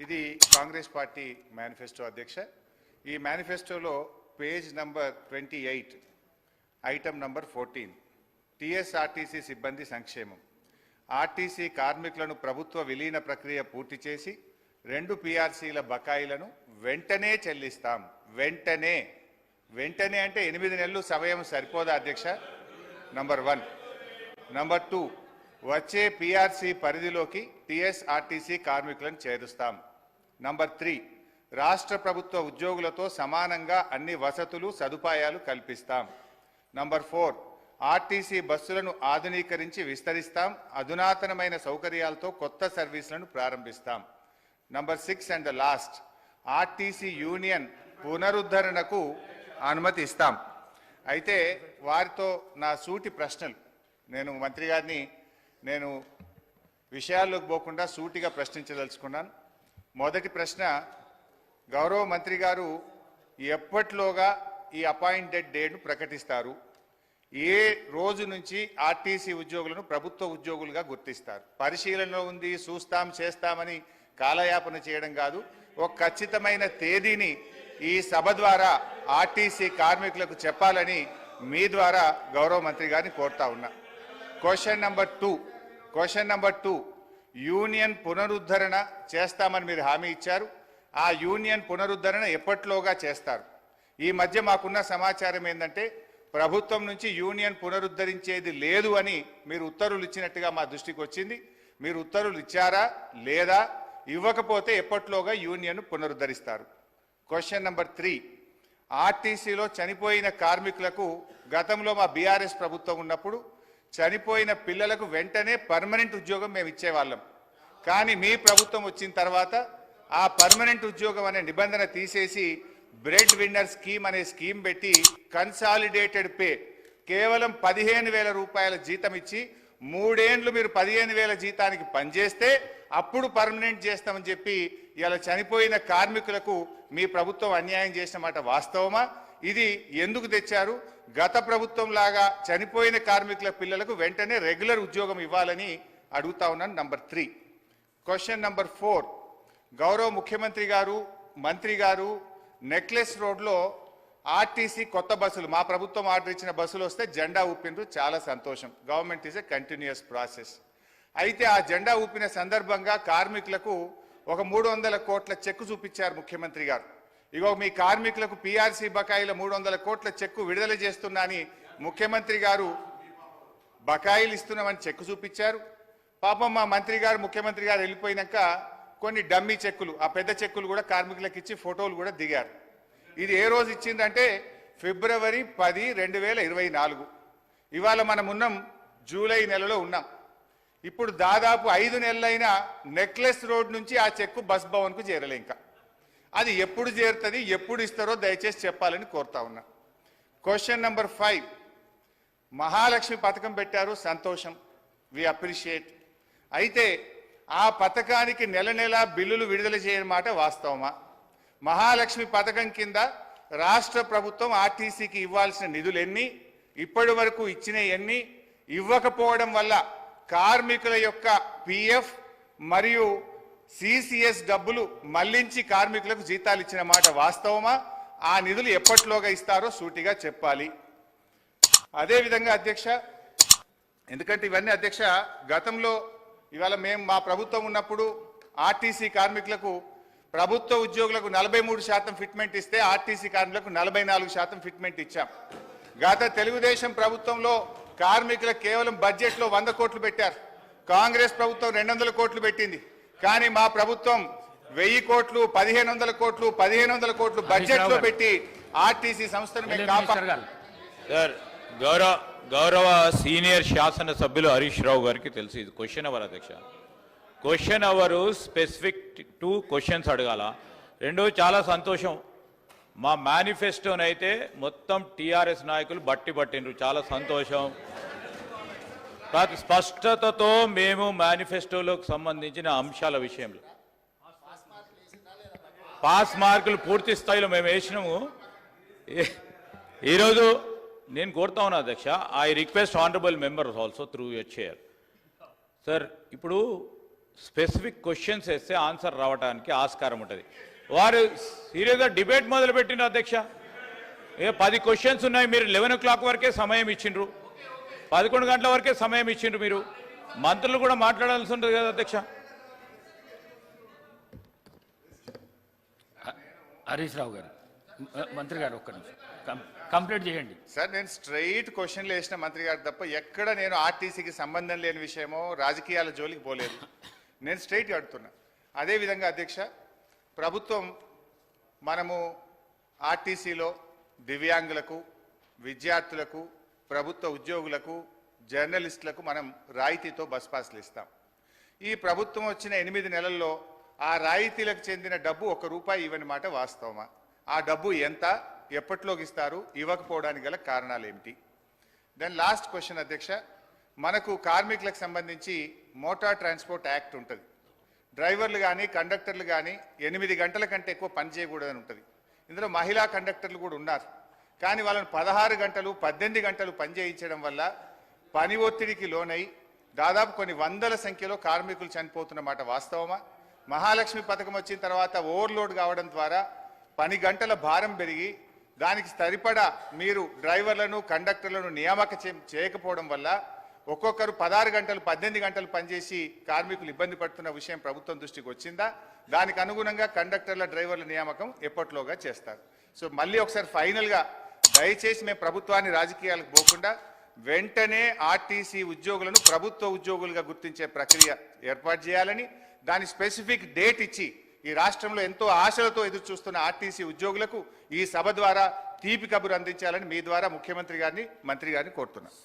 ఇది Congress party manifesto అధ్యక్ష. ఈ మేనిఫెస్టోలో page number twenty eight item number fourteen TSRTC సిబ్బంది సంక్షేమం. ఆర్టీసీ కార్మికులను ప్రభుత్వ విలీన ప్రక్రియ పూర్తి చేసి రెండు పీఆర్సీల బకాయిలను వెంటనే చెల్లిస్తాం. వెంటనే. వెంటనే అంటే ఎనిమిది నెలలు సమయం సరిపోదా అధ్యక్ష? Number one. Number two. వచ్చే పీఆర్సీ పరిధిలోకి టీఎస్ఆర్టీసీ కార్మికులను చేరుస్తాం. నంబర్ త్రీ రాష్ట్ర ప్రభుత్వ ఉద్యోగులతో సమానంగా అన్ని వసతులు సదుపాయాలు కల్పిస్తాం. నంబర్ ఫోర్ ఆర్టీసీ బస్సులను ఆధునీకరించి విస్తరిస్తాం. అధునాతనమైన సౌకర్యాలతో కొత్త సర్వీసులను ప్రారంభిస్తాం. Number six and the last RTC union పునరుద్ధరణకు అనుమతి ఇస్తాం అయితే వారితో నా సూటి ప్రశ్నలు. నేను మంత్రి గారిని నేను విషయాల్లోకి పోకుండా సూటిగా ప్రశ్నించదలుచుకున్నాను. మొదటి ప్రశ్న గౌరవ మంత్రి గారు ఎప్పటిలోగా ఈ అపాయింటెడ్ డేట్ను ప్రకటిస్తారు? ఏ రోజు నుంచి ఆర్టీసీ ఉద్యోగులను ప్రభుత్వ ఉద్యోగులుగా గుర్తిస్తారు? పరిశీలనలో ఉంది చూస్తాం చేస్తామని కాలయాపన చేయడం కాదు. ఒక ఖచ్చితమైన తేదీని ఈ సభ ద్వారా ఆర్టీసీ కార్మికులకు చెప్పాలని మీ ద్వారా గౌరవ మంత్రి గారిని కోరుతా ఉన్నా. Question number two question number two union పునరుద్ధరణ చేస్తామని మీరు హామీ ఇచ్చారు. ఆ యూనియన్ పునరుద్ధరణ ఎప్పట్లోగా చేస్తారు? ఈ మధ్య మాకున్న సమాచారం ఏంటంటే ప్రభుత్వం నుంచి యూనియన్ పునరుద్ధరించేది లేదు అని మీరు ఉత్తర్వులు ఇచ్చినట్టుగా మా దృష్టికి వచ్చింది. మీరు ఉత్తర్వులు ఇచ్చారా? లేదా? ఇవ్వకపోతే ఎప్పట్లోగా యూనియన్ పునరుద్ధరిస్తారు? క్వశ్చన్ నెంబర్ త్రీ ఆర్టీసీలో చనిపోయిన కార్మికులకు గతంలో మా బీఆర్ఎస్ ప్రభుత్వం ఉన్నప్పుడు చనిపోయిన పిల్లలకు వెంటనే పర్మనెంట్ ఉద్యోగం మేము ఇచ్చేవాళ్ళం. కానీ మీ ప్రభుత్వం వచ్చిన తర్వాత ఆ పర్మనెంట్ ఉద్యోగం అనే నిబంధన తీసేసి బ్రెడ్ విన్నర్ స్కీమ్ అనే స్కీమ్ పెట్టి కన్సాలిడేటెడ్ పే కేవలం పదిహేను వేల రూపాయల జీతం ఇచ్చి మూడేండ్లు మీరు పదిహేను వేల జీతానికి పనిచేస్తే అప్పుడు పర్మనెంట్ చేస్తామని చెప్పి ఇలా చనిపోయిన కార్మికులకు మీ ప్రభుత్వం అన్యాయం చేసిన మాట వాస్తవమా? ఇది ఎందుకు తెచ్చారు? గత ప్రభుత్వం లాగా చనిపోయిన కార్మికుల పిల్లలకు వెంటనే రెగ్యులర్ ఉద్యోగం ఇవ్వాలని అడుగుతా ఉన్నాను. Number three. Question number four. గౌరవ ముఖ్యమంత్రి గారు మంత్రి గారు నెక్లెస్ రోడ్లో ఆర్టీసీ కొత్త బస్సులు మా ప్రభుత్వం ఆర్డర్ ఇచ్చిన బస్సులు వస్తే జెండా ఊపిండ్రు. చాలా సంతోషం. Government is a continuous process అయితే ఆ జెండా ఊపిన సందర్భంగా కార్మికులకు ఒక మూడు వందల కోట్ల చెక్కు చూపించారు ముఖ్యమంత్రి గారు. ఇగో మీ కార్మికులకు పీఆర్సీ బకాయిల మూడు వందల కోట్ల చెక్కు విడుదల చేస్తున్నా అని ముఖ్యమంత్రి గారు బకాయిలు ఇస్తున్నామని చెక్కు చూపించారు. పాపం మా మంత్రి గారు ముఖ్యమంత్రి గారు వెళ్ళిపోయినాక కొన్ని డమ్మీ చెక్కులు ఆ పెద్ద చెక్కులు కూడా కార్మికులకు ఇచ్చి ఫోటోలు కూడా దిగారు. ఇది ఏ రోజు ఇచ్చిందంటే ఫిబ్రవరి పది రెండు వేల ఇరవై నాలుగు. ఇవాళ మనం ఉన్నాం జూలై నెలలో ఉన్నాం. ఇప్పుడు దాదాపు ఐదు నెలలైన నెక్లెస్ రోడ్ నుంచి ఆ చెక్కు బస్ భవన్కు చేరలే ఇంకా. అది ఎప్పుడు చేరుతుంది ఎప్పుడు ఇస్తారో దయచేసి చెప్పాలని కోరుతా ఉన్నా. క్వశ్చన్ నెంబర్ ఫైవ్ మహాలక్ష్మి పథకం పెట్టారు సంతోషం. వి అప్రిషియేట్ అయితే ఆ పథకానికి నెల నెల బిల్లులు విడుదల చేయని మాట వాస్తవమా? మహాలక్ష్మి పథకం కింద రాష్ట్ర ప్రభుత్వం ఆర్టీసీకి ఇవ్వాల్సిన నిధులు ఎన్ని? ఇప్పటి వరకు ఇచ్చిన ఎన్ని? ఇవ్వకపోవడం వల్ల కార్మికుల యొక్క పిఎఫ్ మరియు సిసిఎస్ డబ్బులు మళ్ళించి కార్మికులకు జీతాలు ఇచ్చిన మాట వాస్తవమా? ఆ నిధులు ఎప్పటిలోగా ఇస్తారో సూటిగా చెప్పాలి. అదేవిధంగా అధ్యక్ష ఎందుకంటే ఇవన్నీ అధ్యక్ష గతంలో ఇవాళ మేము మా ప్రభుత్వం ఉన్నప్పుడు ఆర్టీసీ కార్మికులకు ప్రభుత్వ ఉద్యోగులకు నలభై మూడు శాతం ఫిట్మెంట్ ఇస్తే ఆర్టీసీ కార్మికులకు నలభై నాలుగు శాతం ఫిట్మెంట్ ఇచ్చాం. గత తెలుగుదేశం ప్రభుత్వంలో కార్మికులకు కేవలం బడ్జెట్లో వంద కోట్లు పెట్టారు. కాంగ్రెస్ ప్రభుత్వం రెండు వందల కోట్లు పెట్టింది. కానీ మా ప్రభుత్వం వెయ్యి కోట్లు పదిహేను వందల కోట్లు పదిహేను వందల కోట్లు బడ్జెట్లో పెట్టి ఆర్టీసీ సంస్థను సార్ గౌరవ గౌరవ సీనియర్ శాసన సభ్యులు హరీష్ రావు గారికి తెలుసు ఇది క్వశ్చన్ అవర్ అధ్యక్ష. Question hour specific two questions అడగాల. రెండు చాలా సంతోషం. మా మేనిఫెస్టోనైతే మొత్తం టీఆర్ఎస్ నాయకులు బట్టి పట్టిండ్రు. చాలా సంతోషం. స్పష్టతతో మేము మేనిఫెస్టోలోకి సంబంధించిన అంశాల విషయంలో. పాస్ మార్కులు పూర్తి స్థాయిలో మేము వేసినాము. ఈరోజు నేను కోరుతా ఉన్నా అధ్యక్ష I request honourable members also through your chair sir ఇప్పుడు స్పెసిఫిక్ క్వశ్చన్స్ వేస్తే ఆన్సర్ రావడానికి ఆస్కారం ఉంటుంది. వారు సీరియస్గా డిబేట్ మొదలుపెట్టిన అధ్యక్ష. ఏ పది క్వశ్చన్స్ ఉన్నాయి మీరు లెవెన్ ఓ క్లాక్ వరకే సమయం ఇచ్చిండ్రు. పదకొండు గంటల వరకే సమయం ఇచ్చిండ్రు మీరు. మంత్రులు కూడా మాట్లాడాల్సి ఉంటుంది కదా అధ్యక్ష? హరీష్ రావు గారు మంత్రి గారు ఒక్క నిమిషం. కంప్లీట్ చేయండి. సార్ నేను స్ట్రైట్ క్వశ్చన్లు వేసిన మంత్రి గారు తప్ప ఎక్కడ నేను ఆర్టీసీకి సంబంధం లేని విషయమో రాజకీయాల జోలికి పోలేదు. నేను స్ట్రైట్ అడుగుతున్నా అదేవిధంగా అధ్యక్ష ప్రభుత్వం మనము ఆర్టీసీలో దివ్యాంగులకు విద్యార్థులకు ప్రభుత్వ ఉద్యోగులకు జర్నలిస్టులకు మనం రాయితీతో బస్ పాస్లు ఇస్తాం. ఈ ప్రభుత్వం వచ్చిన ఎనిమిది నెలల్లో ఆ రాయితీలకు చెందిన డబ్బు ఒక రూపాయి ఇవ్వని మాట వాస్తవమా? ఆ డబ్బు ఎంత ఎప్పట్లోకి ఇస్తారు ఇవ్వకపోవడానికి గల కారణాలు ఏమిటి? దెన్ లాస్ట్ క్వశ్చన్ అధ్యక్ష. మనకు కార్మికులకు సంబంధించి మోటార్ ట్రాన్స్పోర్ట్ యాక్ట్ ఉంటుంది. డ్రైవర్లు కానీ కండక్టర్లు కానీ ఎనిమిది గంటల కంటే ఎక్కువ పని చేయకూడదని ఉంటుంది. ఇందులో మహిళా కండక్టర్లు కూడా ఉన్నారు. కానీ వాళ్ళని పదహారు గంటలు పద్దెనిమిది గంటలు పనిచేయించడం వల్ల పని ఒత్తిడికి లోనై దాదాపు కొన్ని వందల సంఖ్యలో కార్మికులు చనిపోతున్న మాట వాస్తవమా? మహాలక్ష్మి పథకం వచ్చిన తర్వాత ఓవర్లోడ్ కావడం ద్వారా పని గంటల భారం పెరిగి దానికి సరిపడా మీరు డ్రైవర్లను కండక్టర్లను నియామక చేయకపోవడం వల్ల ఒక్కొక్కరు పదహారు గంటలు పద్దెనిమిది గంటలు పనిచేసి కార్మికులు ఇబ్బంది పడుతున్న విషయం ప్రభుత్వం దృష్టికి వచ్చిందా? దానికి అనుగుణంగా కండక్టర్ల డ్రైవర్ల నియామకం ఎప్పట్లోగా చేస్తారు? సో మళ్ళీ ఒకసారి ఫైనల్గా దయచేసి మేము ప్రభుత్వాన్ని రాజకీయాలకు పోకుండా వెంటనే ఆర్టీసీ ఉద్యోగులను ప్రభుత్వ ఉద్యోగులుగా గుర్తించే ప్రక్రియ ఏర్పాటు చేయాలని దాని స్పెసిఫిక్ డేట్ ఇచ్చి ఈ రాష్ట్రంలో ఎంతో ఆశలతో ఎదురు చూస్తున్న ఆర్టీసీ ఉద్యోగులకు ఈ సభ ద్వారా తీపి కబురు అందించాలని మీ ద్వారా ముఖ్యమంత్రి గారిని మంత్రి గారిని కోరుతున్నాను